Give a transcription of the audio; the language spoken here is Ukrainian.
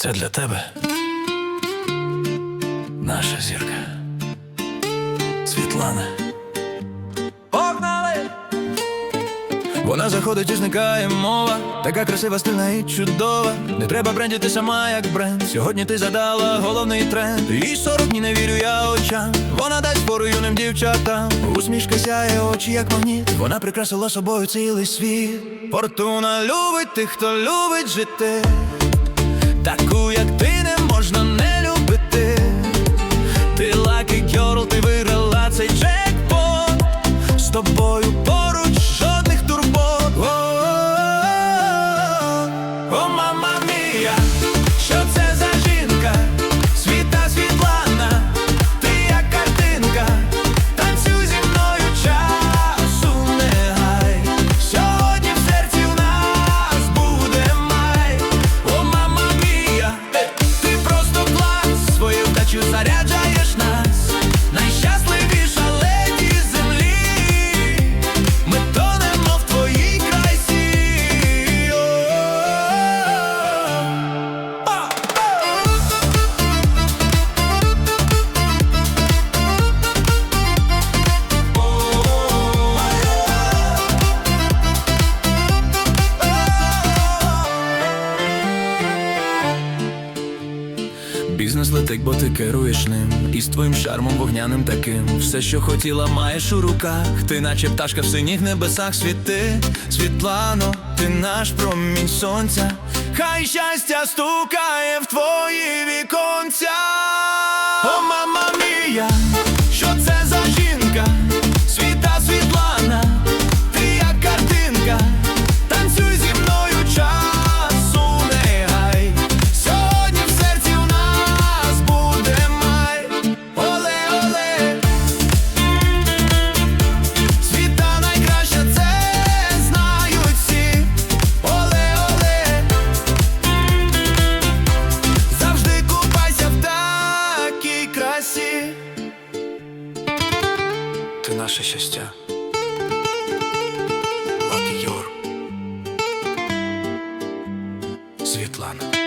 Це для тебе. Наша зірка. Світлана. Погнали! Вона заходить і зникає мова, така красива, стильна і чудова. Не треба брендіти сама, як бренд. Сьогодні ти задала головний тренд. І сорок днів не вірю я очам. Вона дасть пору юним дівчатам. Усмішка сяє очі, як магніт. Вона прикрасила собою цілий світ. Фортуна любить тих, хто любить жити. Таку, як ти, не можна Бізнес летить, бо ти керуєш ним. І з твоїм шармом вогняним таким. Все, що хотіла, маєш у руках. Ти наче пташка в синіх небесах. Світи Світлано, ти наш промінь сонця. Хай щастя стукає в твої віконця. О, мама мія, красі Ти наше щастя. Lucky Світлана